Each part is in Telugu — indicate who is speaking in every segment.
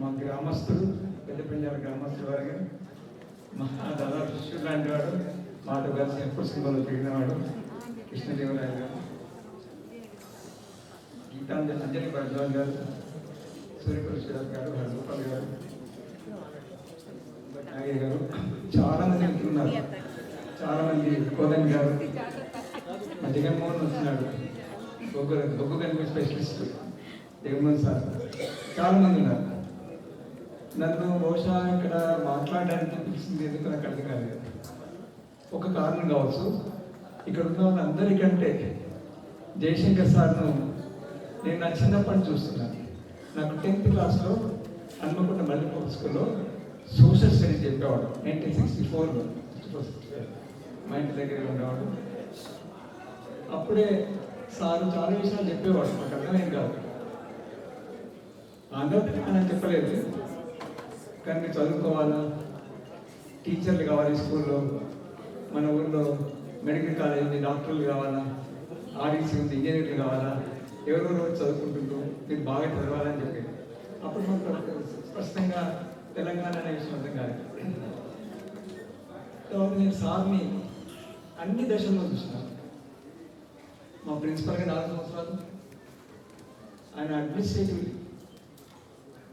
Speaker 1: మా గ్రామస్తుడు పెద్దపల్లి గ్రామస్తుడు వారు మా దాదాపు శిష్యుడు లాంటి వాడు మాతో కలిసి ఎప్పుడు సినిమాలో తిరిగినవాడు కృష్ణదేవరాయ గారు. గీతాంజలి అంజలి భరద్వాజ్ గారు సూర్యపురుషురావు గారు హరిగోపాల్ గారు నాగయ్య గారు. చాలా మంది ఉంటున్నారు చాలా మంది కోదన్ గారు. మా జగన్మోహన్ వచ్చినాడు బొగ్గు బొగ్గు కనిపి స్పెషలిస్ట్. జగన్మోహన్ సార్. చాలా మంది ఉన్నారు. నన్ను బహుశా ఇక్కడ మాట్లాడడానికి పిలిచింది ఎందుకు నాకు అర్థం కాలేదు. ఒక కారణం కావచ్చు. ఇక్కడ ఉన్న వాళ్ళందరికంటే జయశంకర్ సార్ను నేను నా చిన్నప్పటి నుంచి చూస్తున్నాను. నాకు టెన్త్ క్లాస్లో హన్మకొండ మల్లిపూర్ స్కూల్లో సోషల్ స్టడీస్ చెప్పేవాడు. నైన్టీన్ సిక్స్టీ ఫోర్లో మా ఇంటి దగ్గర ఉండేవాడు. అప్పుడే సార్ చాలా విషయాలు చెప్పేవాడు. నాకు అర్థమేం కాదు. ఆంధ్రప్రదేశ్ అని చెప్పలేదు. కానీ చదువుకోవాలా టీచర్లు కావాలి స్కూల్లో. మన ఊళ్ళో మెడికల్ కాలేజ్ ఉంది డాక్టర్లు కావాలా ఆర్ఈసీ ఉంది ఇంజనీర్లు కావాలా. ఎవరెవరో చదువుకుంటుంటూ మీరు బాగా చదవాలని చెప్పి అప్పుడు మనకు స్పష్టంగా తెలంగాణ అనే విషయం అర్థం కాదు సో నేను సార్ని అన్ని దశల్లో చూసినాను మా ప్రిన్సిపల్గా నాలుగు సంవత్సరాలు. ఆయన అడ్మినిస్ట్రేటివ్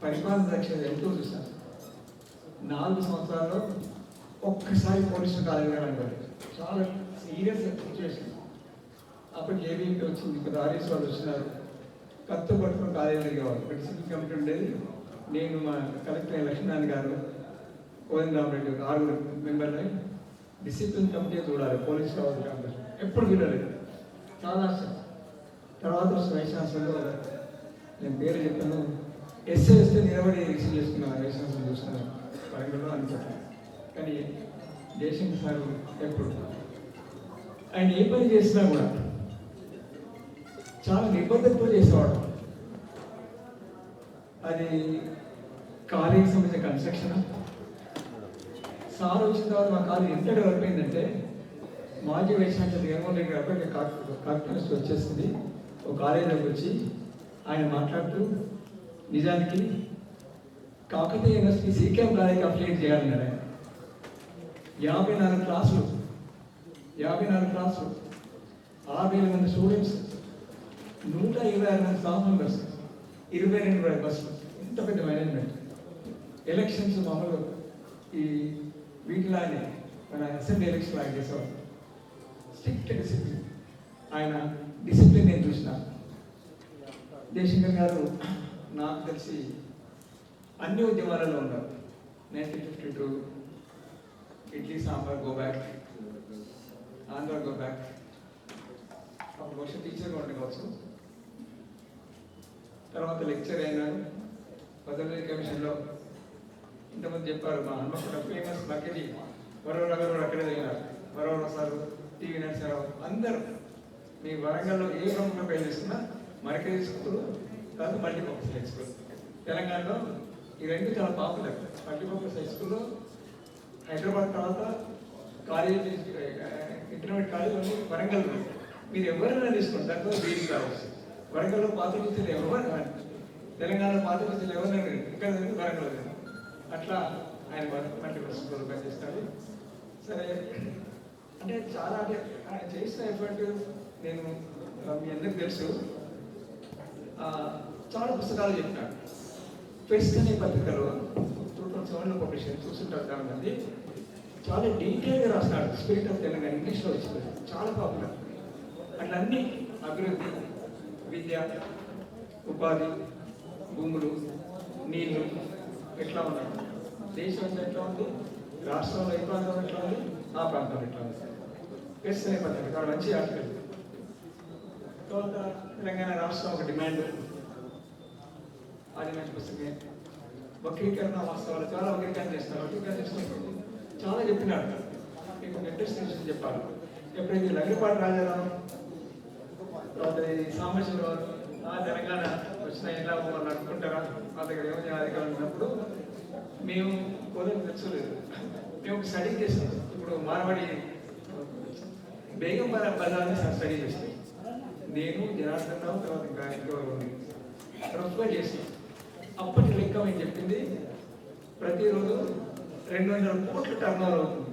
Speaker 1: పరిపాలన దక్ష ఎంతో చూశాను నాలుగు సంవత్సరాల్లో ఒక్కసారి పోలీసు కాలేజీ చాలా సీరియస్ సిచ్యువేషన్ అప్పుడు ఏబీపీ వచ్చింది ఇప్పుడు ఆర్ఎస్ వాళ్ళు వచ్చినారు. కత్తు పట్టుకుని కాలేజీ అడిగేవాళ్ళు ప్రిన్సిపల్ కమిటీ ఉండేది. నేను మా కలెక్టర్ లక్ష్మీనారాయణ గారు కోదన్ గారు ఒక ఆరుగురు మెంబర్ని డిసిప్లిన్ కమిటీ చూడాలి పోలీస్ కావాలి కాబట్టి ఎప్పుడు చూడలేదు చాలా తర్వాత వైశాసంలో నేను పేరు చెప్పాను. ఎస్ఏ వస్తే నిలబడి రిసీవ్ చేసుకున్నాను వైశాసం చూస్తున్నాను చూస్తున్నాను వరంగల్లో కానీ జయశంకర్ సార్ ఎప్పుడు? ఆయన ఏ పని చేసినా కూడా చాలా నిబద్ధతతో చేసేవాడు. అది కాలేజీకి సంబంధించిన కన్స్ట్రక్షన్. సార్ వచ్చిన తర్వాత మా కాలేజ్ ఎంత డెవలప్ అయిందంటే మాజీ వైస్ ఛాన్సలర్ జగన్మోహన్ రెడ్డి గారు కాన్ఫిడెన్స్ వచ్చేసింది. ఒక కాలేజీలోకి వచ్చి ఆయన మాట్లాడుతూ నిజానికి కాకతీయ యూనివర్సిటీ సీకేఎం కాలేజీకి కంప్లీట్ చేయాలన్నాడు ఆయన యాభై నాలుగు క్లాసులు యాభై నాలుగు క్లాసులు ఆరు వేల మంది స్టూడెంట్స్ నూట ఇరవై ఆరు మంది స్టాఫ్ మెంబర్స్ ఇరవై రెండు వేల బస్సులు ఇంత పెద్ద మేనేజ్మెంట్ ఎలక్షన్స్ మామూలు ఈ వీటిలానే మన అసెంబ్లీ ఎలక్షన్ లాగా చేసేవాడు స్ట్రిక్ట్ డిసిప్లిన్ ఆయన డిసిప్లిన్ నేను చూసిన. జయశంకర్ గారు నాకు తెలిసి అన్ని ఉద్యమాలలో ఉన్నారు nineteen fifty two idli sambar go back Andhra go back అప్పుడు బహుశా టీచర్గా ఉండవచ్చు తర్వాత లెక్చర్ అయినా భద్రత కమిషన్లో ఇంతమంది చెప్పారు మా హన్మకొండ ఫేమస్ బకెటి వరవర గారు అక్కడే దిగినారు వరవర సారు టీవీ నరసింహారావు అందరూ మీ వరంగల్లో ఏ ప్రముఖ పేరు చేస్తున్నా మరకరీ స్కూల్ కాదు మల్టీపర్పస్ హై స్కూల్. తెలంగాణలో ఈ రెండు చాలా పాపులర్. మల్టీపర్పస్ హై స్కూల్లో హైదరాబాద్ తర్వాత కాలేజ్ ఇంటర్మీడియట్ కాలేజ్ ఉంది వరంగల్ మీరు ఎవరైనా తీసుకోండి దాంట్లో బీరింగ్ కావచ్చు వరంగల్లో పాత విద్యలు ఎవరు తెలంగాణలో పాత విద్యలు ఎవరైనా ఇక్కడ వరంగల్ అట్లా ఆయన మల్టీపర్పస్ స్కూల్ పనిచేస్తారు. సరే. అంటే చాలా అంటే ఆయన చేసిన ఎఫర్ట్ నేను మీ అందరికి తెలుసు. చాలా పుస్తకాలు చెప్పినాడు ఫెస్ట్ అనే పత్రికలో టూ థౌసండ్ సెవెన్లో పబ్లిష్ చూస్తుంటారు చాలా మంది చాలా డీటెయిల్గా రాస్తాడు స్పిరిట్ ఆఫ్ తెలంగాణ ఇంగ్లీష్లో వచ్చింది. చాలా పాపులర్ అట్లా అన్ని అభివృద్ధి విద్య ఉపాధి భూములు నీళ్ళు ఎట్లా ఉన్నాయి? దేశంలో ఎట్లా ఉంది? రాష్ట్రంలో ఏ ప్రాంతం ఎట్లా ఉంది? ఆ ప్రాంతం ఎట్లా ఉంది? ఫెస్ట్ అనే పత్రిక. చాలా మంచి ఆర్టికల్ తర్వాత తెలంగాణ రాష్ట్రం ఒక డిమాండ్ అది పుస్తకమే వక్రీకరణ వాస్తవాలు చాలా వక్రీకరణ చేస్తారు. వక్రీకరణ చేసినప్పుడు చాలా చెప్పినాడు మీకు ఇంట్రెస్ట్ విషయం చెప్పాలి ఎప్పుడైతే లగ్నపాటి రాజారావు తర్వాత ఈ ఆ తెలంగాణ వచ్చిన ఎలా వాళ్ళు అనుకుంటారా? మా దగ్గర ఏమో అధికారం ఉన్నప్పుడు మేము కోదం తెచ్చలేదు మేము ఒక స్టడీ చేసాం. ఇప్పుడు మార్వాడి బేగం బజార్ని స్టడీ చేస్తాం నేను జనార్దన్ రావు తర్వాత ఇంకా ఇంకో ప్రభుత్వం చేసాం అప్పటి లెక్క అని చెప్పింది. ప్రతిరోజు రెండు వందల కోట్ల టర్న్ అవుతుంది.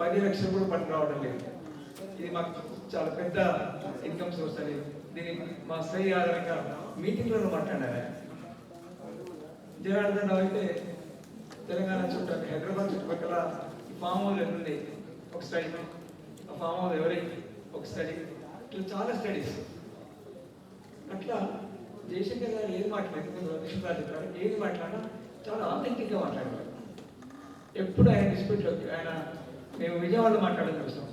Speaker 1: పది లక్షలు కూడా పని రావడం లేదు. ఇది మాకు చాలా పెద్ద ఇన్కమ్ సోర్స్ అని దీన్ని మా స్థాయి ఆధారంగా మీటింగ్లో మాట్లాడారు. జనార్దన్ రావు అయితే తెలంగాణ చుట్టూ హైదరాబాద్ చుట్టుపక్కల ఈ ఫామ్ హౌస్ ఎన్నుంది ఒక స్టడీ. ఆ ఫామ్ హౌస్ ఎవరి? ఒక స్టడీ. ఇట్లా చాలా స్టడీస్. అట్లా జయశంకర్ గారు ఏది మాట్లాడుతున్నారు విష్ణురాజు గారు ఏది మాట్లాడినా చాలా ఆథెంటిక్గా మాట్లాడారు. ఎప్పుడు ఆయన డిస్ప్యూట్లోకి ఆయన మేము విజయవాడలో మాట్లాడడం చూస్తాం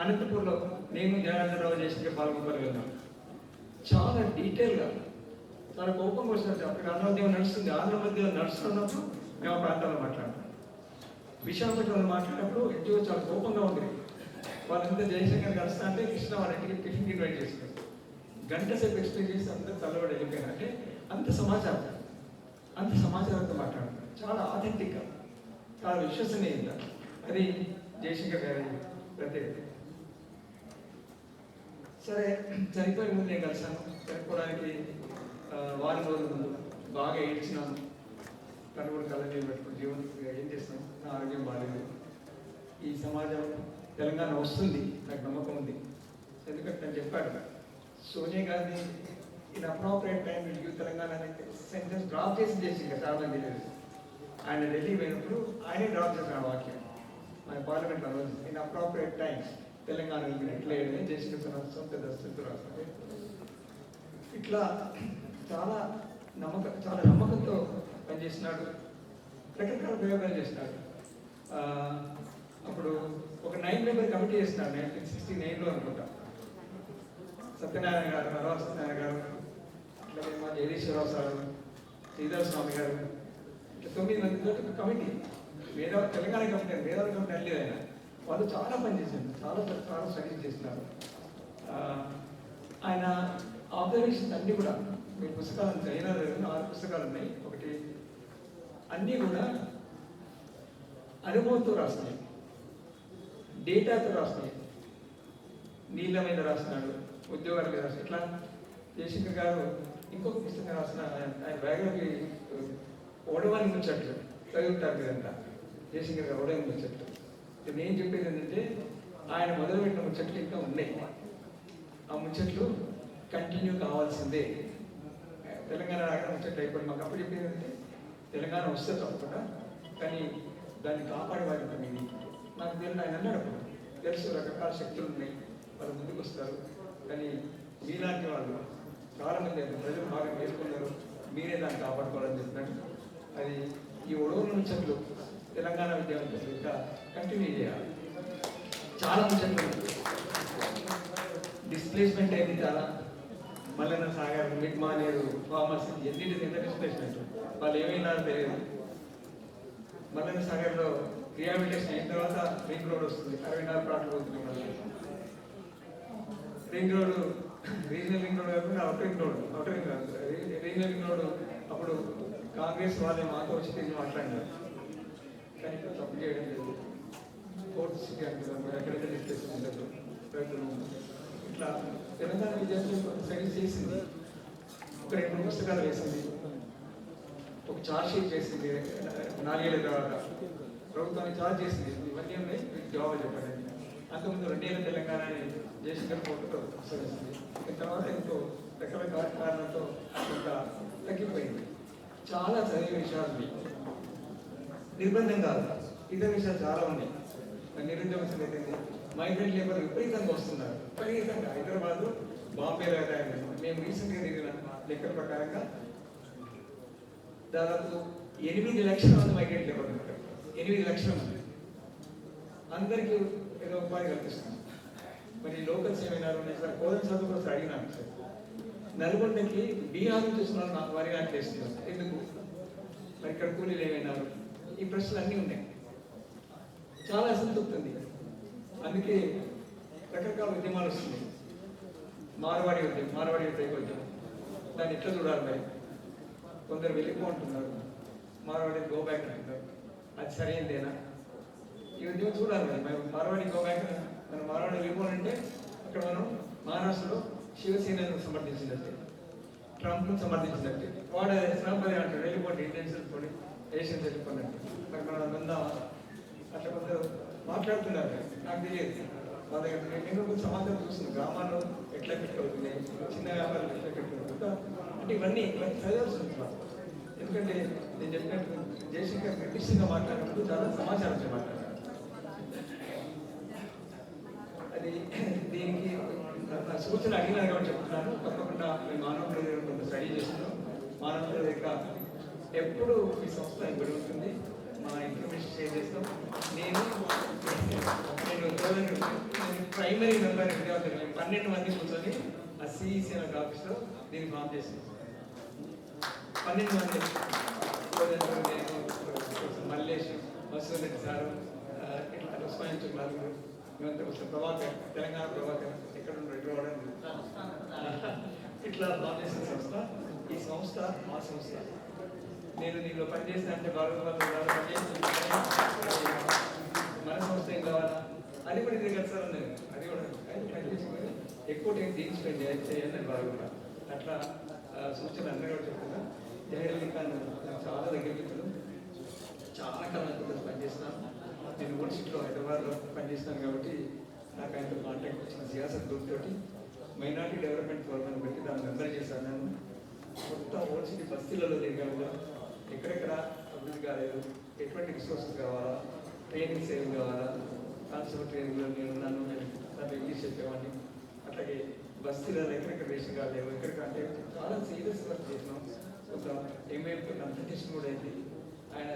Speaker 1: అనంతపూర్లో నేను జనార్దన్ రావు జయశంకర్ పాల్గొనగలిగాను చాలా డీటెయిల్గా చాలా కోపం వస్తుంది అక్కడ అన్నోద్యమం నడుస్తుంది ఆంధ్రమధ్యం నడుస్తున్నప్పుడు మేము ఆ ప్రాంతాల్లో మాట్లాడతాం విశాఖపట్నంలో మాట్లాడినప్పుడు ఎక్కువ చాలా కోపంగా ఉంది. వాళ్ళంతా జయశంకర్ కలుస్తా అంటే కృష్ణ వాళ్ళ ఇంటికి టిఫిన్కి ఇన్వైట్ చేస్తారు. గంట సేపు ఎక్స్ప్లెయిన్ చేసి అంత తలవాడు వెళ్ళిపోయినా అంటే అంత సమాచారం అంత సమాచారంతో మాట్లాడతాం చాలా ఆథెంటిక్గా చాలా విశ్వసనీయంగా. అది జయశంకర్ గారి ప్రత్యేకత సరే చనిపోయే ముందు నేను కలిసాను చనిపోవడానికి వారం రోజుల ముందు బాగా ఏడ్చినాను. తను కూడా కళ్ళ నీళ్ళు పెట్టుకుని జీవన ఏం చేస్తాను నా ఆరోగ్యం బాగాలేదు ఈ సమాజం తెలంగాణ వస్తుంది నాకు నమ్మకం ఉంది. ఎందుకంటే నేను చెప్పాడు Sonia Gandhi inappropriate time you Telangana sentence drop చేసి చేసి ఇంకా చాలా తెలియదు ఆయన ఢిల్లీ పోయినప్పుడు ఆయనే డ్రాప్ చేసిన వాక్యం మన పార్లమెంట్ రోజు. ఇన్ అప్రాపరేట్ టైం తెలంగాణ ఇట్లా చేసిన సొంత దస్తు రాస్తారు? ఇట్లా చాలా నమ్మకం చాలా నమ్మకంతో పనిచేసినాడు. రకరకాల ప్రయోగాలు చేసినాడు. అప్పుడు ఒక నైన్ మెంబర్ కమిటీ చేసినాడు నైన్టీన్ సిక్స్టీ నైన్లో అనుకుంటా. సత్యనారాయణ గారు నరవ సత్యనారాయణ గారు అట్లాగే మా జగదీశ్వరరావు సార్ శ్రీధర్ స్వామి గారు ఇట్లా తొమ్మిది మంది కమిటీ వేద తెలంగాణ కమిటీ అని కమిటీ అల్లేదు ఆయన. వాళ్ళు చాలా పని చేశారు చాలా చాలా స్టడీస్ చేస్తున్నారు. ఆయన ఆబ్జర్వేషన్స్ అన్నీ కూడా మీ పుస్తకాలు చైనా ఆరు పుస్తకాలు ఉన్నాయి. ఒకటి అన్నీ కూడా అనుభవంతో రాస్తున్నాయి. డేటాతో రాస్తున్నాయి. నీళ్ళ మీద రాస్తున్నాడు. ఉద్యోగాలు మీద ఇట్లా జయశంకర్ గారు ఇంకొక పుస్తకం రాసిన ఆయన బయోగ్రఫీ ఓడవాని ముచ్చట్లు. చదువుతారు మీరంతా జయశంకర్ గారు ఓడవాని ముచ్చట్లు. నేను చెప్పేది ఏంటంటే ఆయన మొదలుపెట్టిన ముచ్చట్లు ఇంకా ఉన్నాయి. ఆ ముచ్చట్లు కంటిన్యూ కావాల్సిందే. తెలంగాణ రాగానే ముచ్చట్లు అయిపోయి మాకు అప్పుడు చెప్పేది ఏంటంటే తెలంగాణ వస్తే తప్పకుండా కానీ దాన్ని కాపాడే వారి నాకు తెలియదు ఆయన అన్నాడు అప్పుడు. తెలుసు రకరకాల శక్తులు ఉన్నాయి. వాళ్ళు ముందుకు వస్తారు. కానీ మీలాంటి వాళ్ళు చాలా మంది ప్రజలు బాగా నేర్చుకున్నారు మీరే దాన్ని కాపాడుకోవాలని చెప్పినట్టు అది ఈ ఒడవుల ముచ్చట్లు తెలంగాణ విద్యార్థులు ఇంకా కంటిన్యూ చేయాలి. చాలా ముచ్చట్లు డిస్ప్లేస్మెంట్ అయింది చాలా. మల్లన్న సాగర్ మిడ్ లేదు కామర్స్ ఎన్నింటి ఎంత డిస్ప్లేస్మెంట్ వాళ్ళు ఏమైనా తెలియదు మల్లన్న సాగర్లో రిహాబిలిటేషన్ అయిన తర్వాత రింగ్ రోడ్ వస్తుంది. అరవై నాలుగు ప్లాట్లు మళ్ళీ ring road regional ring road కాకుండా out ring road out ring regional ring road అప్పుడు కాంగ్రెస్ వాళ్ళే మాతో వచ్చి తిరిగి మాట్లాడినారు. కానీ తప్పు చేయడం లేదు. ఫోర్త్ సిటీ అంటున్నారు ఎక్కడైతే డిస్ప్లేస్మెంట్ ఉండదు. ఇట్లా తెలంగాణ విద్యార్థులు సైన్స్ చేసింది. ఒక రెండు పుస్తకాలు వేసింది. ఒక చార్జ్ షీట్ చేసింది నాలుగేళ్ళ తర్వాత ప్రభుత్వాన్ని చార్జ్ చేసింది. ఇవన్నీ ఉన్నాయి. మీకు జవాబు చెప్పండి. అంతకుముందు రెండేళ్ళ తెలంగాణ అని జయశంకర్ కోర్టుతో పుస్తకించింది తర్వాత ఇంకో రకమైన కారణాలతో కొంత తగ్గిపోయింది. చాలా చదివే విషయాలు నిర్బంధం కాదు. ఇతర విషయాలు చాలా ఉన్నాయి. మరి నిరుద్యోగ సంగతి మైగ్రెంట్ లేబర్ విపరీతంగా వస్తున్నారు. విపరీతంగా. హైదరాబాద్ బాంబేలో తయారు మేము రీసెంట్గా తిరిగిన లెక్కల ప్రకారంగా దాదాపు ఎనిమిది లక్షల మంది మైగ్రెంట్ లేబర్ ఉన్నారు. ఎనిమిది లక్షల మంది. అందరికీ ఏదో ఉపాధి కల్పిస్తుంది మరి లోకల్స్ ఏమైనారు నేను సార్ కోదం చదువు కూడా అడిగినాను సార్. నల్గొండకి బీహార్ నుంచి నాకు వరి నాకు చేస్తున్నారు ఎందుకు? మరి ఇక్కడ కూలీలు ఏమైనారు? ఈ ప్రశ్నలు అన్నీ ఉన్నాయి. చాలా అసంతృప్తి ఉంది. అందుకే రకరకాల ఉద్యమాలు వస్తున్నాయి. మార్వాడి ఉద్యమం మార్వాడి ఉద్యోగ ఉద్యమం. దాన్ని ఎట్లా చూడాలి మరి? కొందరు వెళ్ళిపోంటున్నారు మార్వాడి గో బ్యాక్ అంటున్నారు. అది సరైనదేనా? ఈ ఉద్యమం చూడాలి మరి. మనం మార్వాడి గో బ్యాక్ మనం మార్వాడి వెళ్ళిపోవాలంటే అక్కడ మనం మహారాష్ట్రలో శివసేనను సమర్థించినట్టే ట్రంప్ను సమర్థించినట్టు. వాడు ట్రంప్ అదే అంటాడు వెళ్ళిపోండి ఇండియన్స్ వెళ్ళిపోండి ఏషియన్స్ వెళ్ళిపోయినట్టు మరి మనం విందామా అట్లా కొందరు మాట్లాడుతున్నారు. నాకు తెలియదు. మా దగ్గర నేను- కొంచెం సమాచారం చూస్తున్నాను. గ్రామాల్లో ఎట్లా ఎఫెక్ట్ చిన్న వ్యాపారాలు ఎట్లా ఎఫెక్ట్ అంటే ఇవన్నీ ఇవన్నీ చదవాల్సి ఉంటుంది ఎందుకంటే నేను చెప్పినట్టు జయశంకర్ నిర్దిష్టంగా మాట్లాడినప్పుడు చాలా సమాచారం మాట్లాడారు అది దీనికి సూచన అడిగినారు కాబట్టి చెప్తున్నాను తప్పకుండా మేము మానవ కొంత స్టడీ చేస్తున్నాం. మానవ దగ్గర ఎప్పుడు మీ సంస్థ పెరుగుతుంది మా ఇన్ఫర్మేషన్ షేర్ చేస్తాం నేను నేను ప్రైమరీ మెంబర్ విద్యార్థులు మేము పన్నెండు మంది కూర్చొని ఆ సిఈసి అనే ఆఫీస్లో దీన్ని ఫామ్ చేసాం పన్నెండు మంది నేను మల్లేష్ వసూరెడ్డి సారు ఇట్లా ఉస్మాన్ నలుగురు మేమంతా ప్రభాకర్ తెలంగాణ ప్రభాకర్ ఎక్కడ ఉన్నాడు ఎక్కడ ఇట్లా ఫామ్ చేసిన సంస్థ ఈ సంస్థ మా సంస్థ. నేను దీనిలో పనిచేసిన అంటే బాగా మన సంస్థ ఏం కావాలా? అది కూడా ఇది కదా సార్ అది కూడా అది ఎక్కువ టైం దీన్ని స్పెండ్ చేయాలని బాగా అట్లా సూచనలు అందరూ కూడా చెప్తున్నా జయలలిత ఖాన్ నాకు చాలా దగ్గర మిత్రులు చాలా కాలం పనిచేస్తున్నాను నేను యూనివర్సిటీలో హైదరాబాద్లో పనిచేస్తాను కాబట్టి నాకు ఆయనతో కాంటాక్ట్ వచ్చిన సియాసత్ గ్రూప్ తోటి. మైనార్టీ డెవలప్మెంట్ ఫోరం పెట్టి దాన్ని మెంబర్ చేశాను నేను. మొత్తం యూనివర్సిటీ బస్తీలలో తిరిగాను ఎక్కడెక్కడ అభివృద్ధి కాలేదు. ఎటువంటి రిసోర్సెస్ కావాలా? ట్రైనింగ్స్ ఏం కావాలా? కాన్సెప్ట్ ట్రైనింగ్లో నేను ఉన్నాను. నేను ఇంగ్లీష్ చెప్పేవాడిని. అట్లాగే బస్తీలలో ఎక్కడెక్కడ రేషన్ కాలేదు ఎక్కడికి అంటే చాలా సీరియస్ వర్క్ చేసినాం. ఒక ఎంఏపీ కన్సల్టేషన్ కూడా అయింది. ఆయన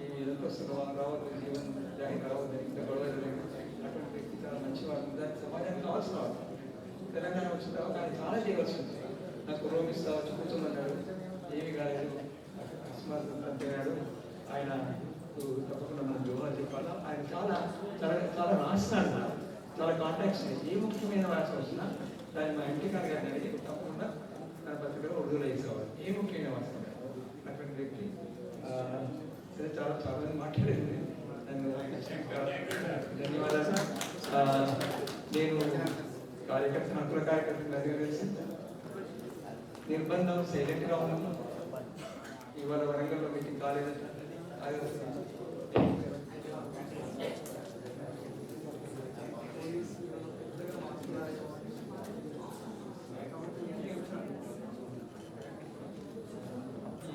Speaker 1: ఈ ఇదంతా వస్తున్న రావద్దు జీవన్ జాయిన్ రావద్దు ఇంత గొడవ అటువంటి వ్యక్తి చాలా మంచివాడు దానికి సమాజానికి కావాల్సిన వాడు తెలంగాణ వచ్చిన తర్వాత ఆయన చాలా చేయవలసి ఉంది నాకు రోమిస్తా ఇస్తావు కూర్చోమన్నాడు ఏమి కాలేదు అకస్మాత్ అంతేనాడు ఆయన తప్పకుండా మనం జోహార్ చెప్పాలా ఆయన చాలా చాలా చాలా రాస్తాడు చాలా కాంటాక్ట్స్ ఏ ముఖ్యమైన రాసి వచ్చినా దాన్ని మా ఇంటి గారి గారిని అడిగి తప్పకుండా తన పత్రికలో ఉర్దూలో వేసేవాడు ఏ ముఖ్యమైన వాస్తవం అటువంటి వ్యక్తి చాలా చాలా మంది ధన్యవాదాలు సార్. నేను కార్యకర్త హక్కుల కార్యకర్తలు దగ్గర కలిసి నిర్బంధం సైలెంట్గా ఉన్నాము ఇవాళ వరంగల్లో మీటింగ్ కాలేదంట అది వస్తుంది. ఇవన్నీ అంశాలు
Speaker 2: సార్ ఈ క్వశ్చన్ ఆన్సర్ చేయండి సార్
Speaker 1: ఇవన్నీ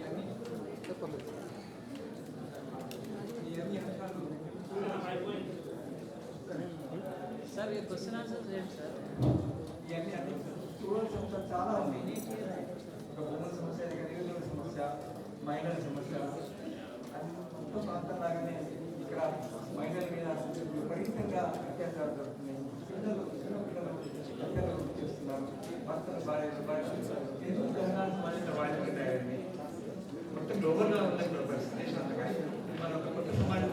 Speaker 1: అన్ని చూడాల్సిన అంశాలు చాలా ఉన్నాయి. ఒక భూముల సమస్య ఇక సమస్య మహిళల సమస్య మొత్తం ప్రాంతం లాగానే ఇక్కడ మహిళల మీద విపరీతంగా అత్యాచారాలు జరుగుతున్నాయి. పిల్లలు చిన్న పిల్లలు హత్యలు చేస్తున్నారు. భర్తలు భార్య భార్య ఎందుకు తెలంగాణ సమాజంలో తయారైంది మొత్తం గ్లోబల్గా ఉంది ఇప్పుడు పరిస్థితి ఒక కొత్త సమాజం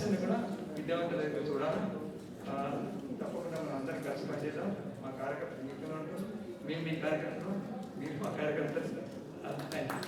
Speaker 1: గారు కూడా విద్యావంతుల దగ్గర చూడాలి తప్పకుండా మనం అందరం కలిసి పనిచేద్దాం. మా కార్యకర్తలు మీకు ఉంటారు. మేము మీ కార్యకర్తలు మీరు మా కార్యకర్తలు. Thank you